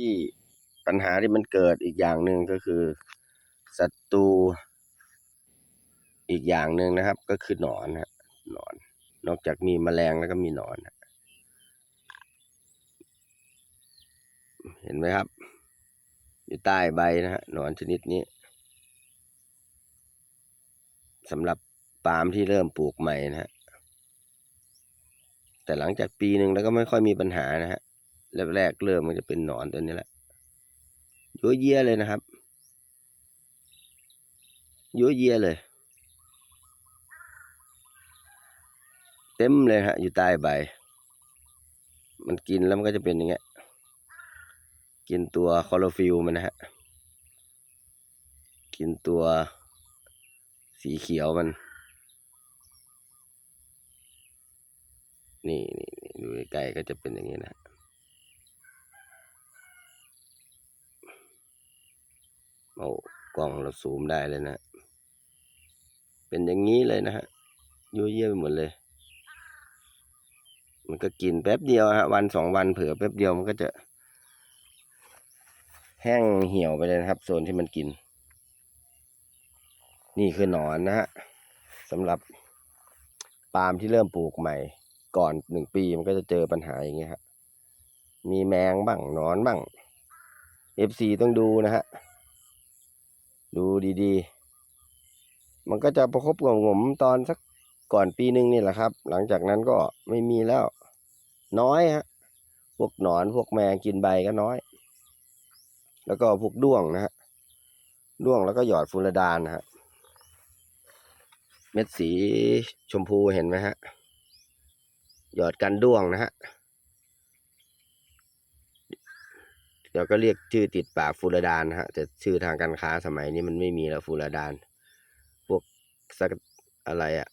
ที่ปัญหาที่มันเกิดอีกอย่างหนึ่งก็คือศัตรูอีกอย่างหนึ่งนะครับ ก็คือหนอนฮะหนอน นอกจากมีแมลงแล้วก็มีหนอน เห็นไหมครับ อยู่ใต้ใบนะฮะหนอนชนิดนี้สำหรับปาล์มที่เริ่มปลูกใหม่นะฮะแต่หลังจากปีหนึ่งแล้วก็ไม่ค่อยมีปัญหานะฮะ แรกๆเริ่มมันจะเป็นหนอนตัวนี้แหละยั่วเยี่ยเลยนะครับยั่วเยี่ยเลย เต็มเลยฮะ อยู่ใต้ใบ มันกินแล้วมันก็จะเป็นอย่างเงี้ย กินตัวคลอโรฟิลมันนะฮะ กินตัวสีเขียวมัน นี่นี่นี่ดูใกล้ก็จะเป็นอย่างนี้นะ โอ้กล้องเราซูมได้เลยนะ เป็นอย่างนี้เลยนะฮะยุ่ยเยี่ยไปหมดเลย มันก็กินแป๊บเดียวฮะ วันสองวันเผื่อแป๊บเดียวมันก็จะ แห้งเหี่ยวไปเลยนะครับ โซนที่มันกิน นี่คือหนอนนะฮะสำหรับปาล์มที่เริ่มปลูกใหม่ ก่อนหนึ่งปีมันก็จะเจอปัญหาอย่างเงี้ยฮะมีแมงบ้างหนอนบ้าง FC ต้องดูนะฮะ ดูดีๆ มันก็จะประคบกับผมตอนสักก่อนปีหนึ่งนี่แหละครับ หลังจากนั้นก็ไม่มีแล้ว น้อยฮะ พวกหนอนพวกแมงกินใบก็น้อย แล้วก็พวกด้วงนะฮะ ด้วงแล้วก็หยอดฟูรดานนะฮะ เม็ดสีชมพูเห็นไหมฮะ หยอดกันด้วงนะฮะ เดี๋ยวก็เรียกชื่อติดปากฟูรดานฮะแต่ชื่อทางการค้าสมัยนี้มันไม่มีแล้วฟูรดาน พวกสักอะไรอะ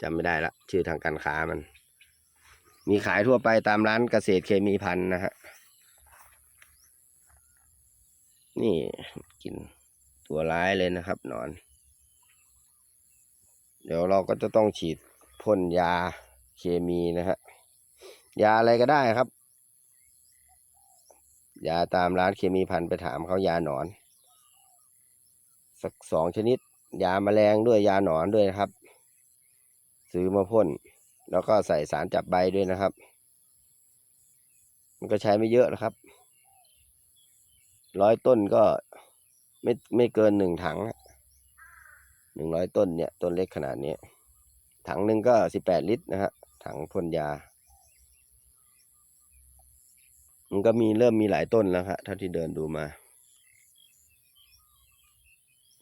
จำไม่ได้ละชื่อทางการค้ามัน มีขายทั่วไปตามร้านเกษตรเคมีพันนะฮะนี่กินตัวร้ายเลยนะครับนอน เดี๋ยวเราก็จะต้องฉีดพ่นยาเคมีนะฮะยาอะไรก็ได้ครับ ยาตามร้านเคมีพันธุ์ไปถามเขายาหนอน สักสองชนิด ยาแมลงด้วยยาหนอนด้วยนะครับ ซื้อมาพ่น แล้วก็ใส่สารจับใบด้วยนะครับ มันก็ใช้ไม่เยอะนะครับร้อยต้นก็ไม่ไม่เกินหนึ่งถังหนึ่งร้อยต้นเนี่ยต้นเล็กขนาดนี้ ถังหนึ่งก็สิบแปดลิตรนะฮะถังพ่นยา มันก็มีเริ่มมีหลายต้นแล้วครับเท่าที่เดินดูมา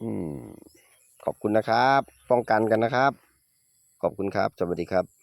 อืม ขอบคุณนะครับ ป้องกันกันนะครับ ขอบคุณครับ สวัสดีครับ